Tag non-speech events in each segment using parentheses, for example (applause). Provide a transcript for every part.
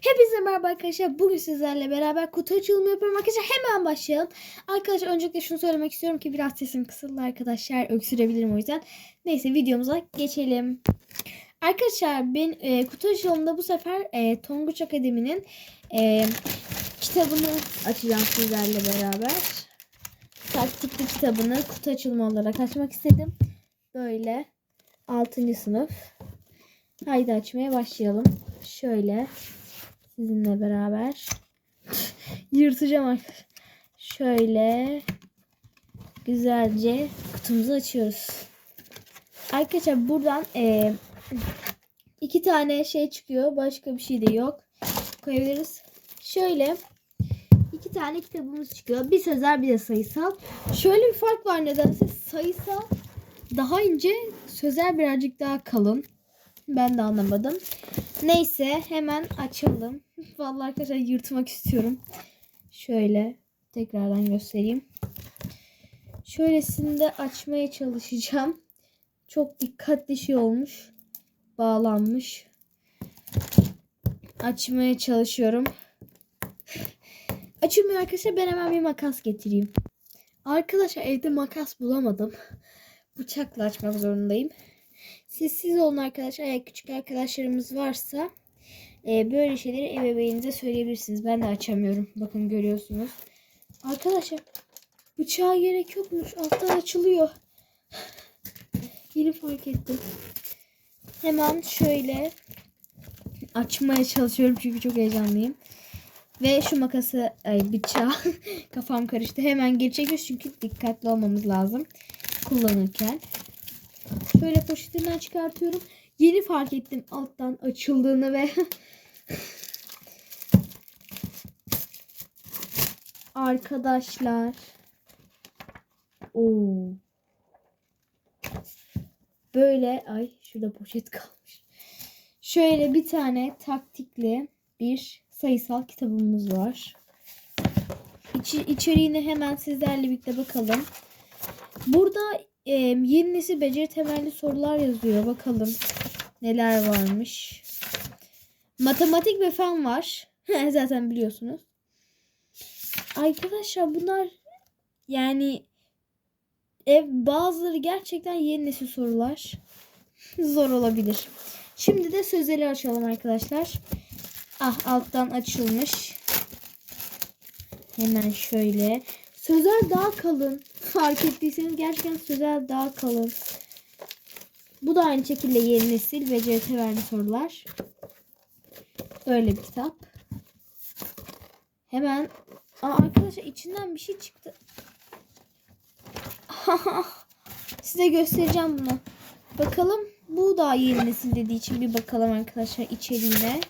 Hepinize merhaba arkadaşlar. Bugün sizlerle beraber kutu açılımı yapıyorum arkadaşlar. Hemen başlayalım. Arkadaşlar öncelikle şunu söylemek istiyorum ki biraz sesim kısıldı arkadaşlar. Öksürebilirim o yüzden. Neyse videomuza geçelim. Arkadaşlar ben e, kutu açılımında bu sefer e, Tonguç Akademi'nin e, kitabını açacağım sizlerle beraber. Taktikli kitabını kutu açılımı olarak açmak istedim. Böyle 6. sınıf. Haydi açmaya başlayalım. Şöyle sizinle beraber yırtacağım arkadaşlar. Şöyle güzelce kutumuzu açıyoruz. Arkadaşlar buradan eee, iki tane şey çıkıyor. Başka bir şey de yok. Koyabiliriz. Şöyle iki tane kitabımız çıkıyor. Bir sözel bir de sayısal. Şöyle bir fark var nedense. Sayısal daha ince, sözel birazcık daha kalın. Ben de anlamadım. Neyse hemen açalım. (laughs) Vallahi arkadaşlar yırtmak istiyorum. Şöyle tekrardan göstereyim. Şöylesini de açmaya çalışacağım. Çok dikkatli şey olmuş. Bağlanmış. Açmaya çalışıyorum. Açılmıyor arkadaşlar. Ben hemen bir makas getireyim. Arkadaşlar evde makas bulamadım. Bıçakla açmak zorundayım. Siz siz olun arkadaşlar. Eğer küçük arkadaşlarımız varsa e, böyle şeyleri ebeveyninize söyleyebilirsiniz. Ben de açamıyorum. Bakın görüyorsunuz. Arkadaşlar bıçağa gerek yokmuş. Alttan açılıyor. (laughs) Yeni fark ettim. Hemen şöyle açmaya çalışıyorum çünkü çok heyecanlıyım. Ve şu makası, ay bıçağı (laughs) kafam karıştı. Hemen geri çünkü dikkatli olmamız lazım kullanırken. Şöyle poşetinden çıkartıyorum. Yeni fark ettim alttan açıldığını ve (laughs) arkadaşlar. Oo. Böyle ay şurada poşet kalmış. Şöyle bir tane taktikli bir sayısal kitabımız var. İçi, içeriğine hemen sizlerle birlikte bakalım. Burada e, yeni nesil beceri temelli sorular yazıyor. Bakalım neler varmış. Matematik ve fen var. (laughs) Zaten biliyorsunuz. Arkadaşlar bunlar yani ev bazıları gerçekten yeni nesil sorular. (laughs) Zor olabilir. Şimdi de sözeli açalım arkadaşlar. Ah alttan açılmış. Hemen şöyle. Sözel daha kalın. Fark ettiyseniz gerçekten sözel daha kalın. Bu da aynı şekilde yeni nesil ve verdi sorular. Böyle bir kitap. Hemen Aa, arkadaşlar içinden bir şey çıktı. (laughs) Size göstereceğim bunu. Bakalım bu da yeni nesil dediği için bir bakalım arkadaşlar içeriğine.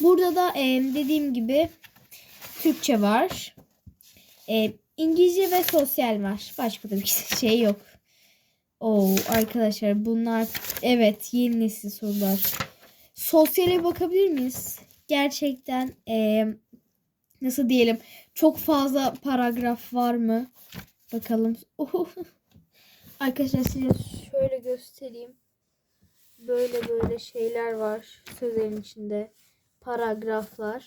Burada da e, dediğim gibi Türkçe var. E, İngilizce ve sosyal var. Başka da bir (laughs) şey yok. Oo arkadaşlar bunlar evet yeni nesil sorular. Sosyale bakabilir miyiz? Gerçekten e, nasıl diyelim çok fazla paragraf var mı? Bakalım. Oh. (laughs) Arkadaşlar size şöyle göstereyim. Böyle böyle şeyler var sözlerin içinde. Paragraflar.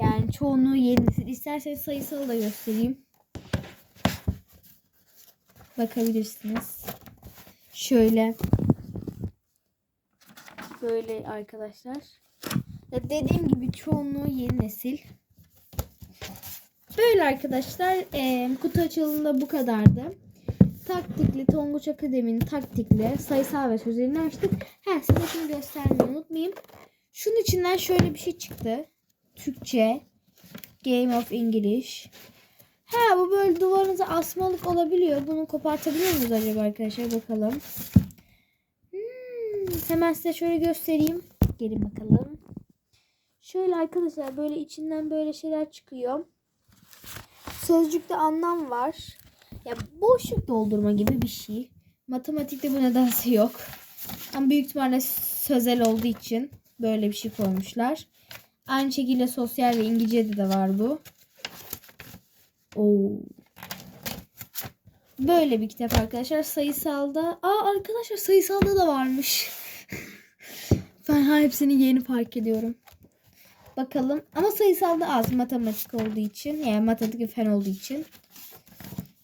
Yani çoğunluğu yeni. İsterseniz sayısal da göstereyim. Bakabilirsiniz. Şöyle. Böyle arkadaşlar. Ya dediğim gibi çoğunluğu yeni nesil. Böyle arkadaşlar. E, kutu açılımında bu kadardı. Taktikli Tonguç Akademi'nin taktikli sayısal ve sözelini açtık. Ha size şunu göstermeyi unutmayayım. Şunun içinden şöyle bir şey çıktı. Türkçe. Game of English. Ha bu böyle duvarınıza asmalık olabiliyor. Bunu kopartabiliyor muyuz acaba arkadaşlar? Bakalım. Hmm, hemen size şöyle göstereyim. Gelin bakalım. Şöyle arkadaşlar böyle içinden böyle şeyler çıkıyor. Sözcükte anlam var. Ya boşluk doldurma gibi bir şey. Matematikte bu nedense yok. Ama büyük ihtimalle sözel olduğu için böyle bir şey koymuşlar. Aynı şekilde sosyal ve İngilizce'de de var bu. Oo. Böyle bir kitap arkadaşlar. Sayısalda. Aa arkadaşlar sayısalda da varmış. (laughs) Fen Ha, hepsini yeni fark ediyorum. Bakalım. Ama sayısalda az matematik olduğu için. Yani matematik fen olduğu için.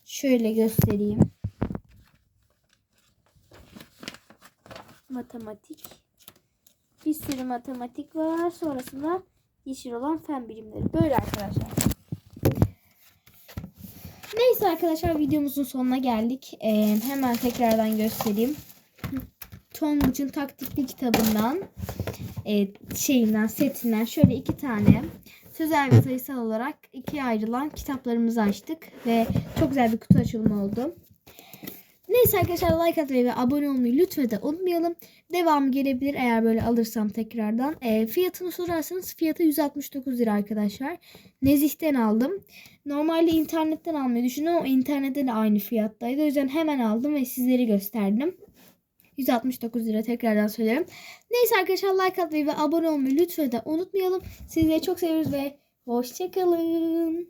Şöyle göstereyim. Matematik. Bir sürü matematik var. Sonrasında yeşil olan fen bilimleri. Böyle arkadaşlar. Neyse arkadaşlar videomuzun sonuna geldik. Ee, hemen tekrardan göstereyim. Tonguç'un taktikli kitabından e, şeyinden setinden şöyle iki tane sözel ve sayısal olarak ikiye ayrılan kitaplarımızı açtık ve çok güzel bir kutu açılımı oldu. Neyse arkadaşlar like atmayı ve abone olmayı lütfen de unutmayalım. Devam gelebilir eğer böyle alırsam tekrardan. E, fiyatını sorarsanız fiyatı 169 lira arkadaşlar. Nezih'ten aldım. Normalde internetten almayı düşünüyorum ama internette de aynı fiyattaydı. O yüzden hemen aldım ve sizlere gösterdim. 169 lira tekrardan söylerim. Neyse arkadaşlar like atmayı ve abone olmayı lütfen de unutmayalım. Sizleri çok seviyoruz ve hoşçakalın.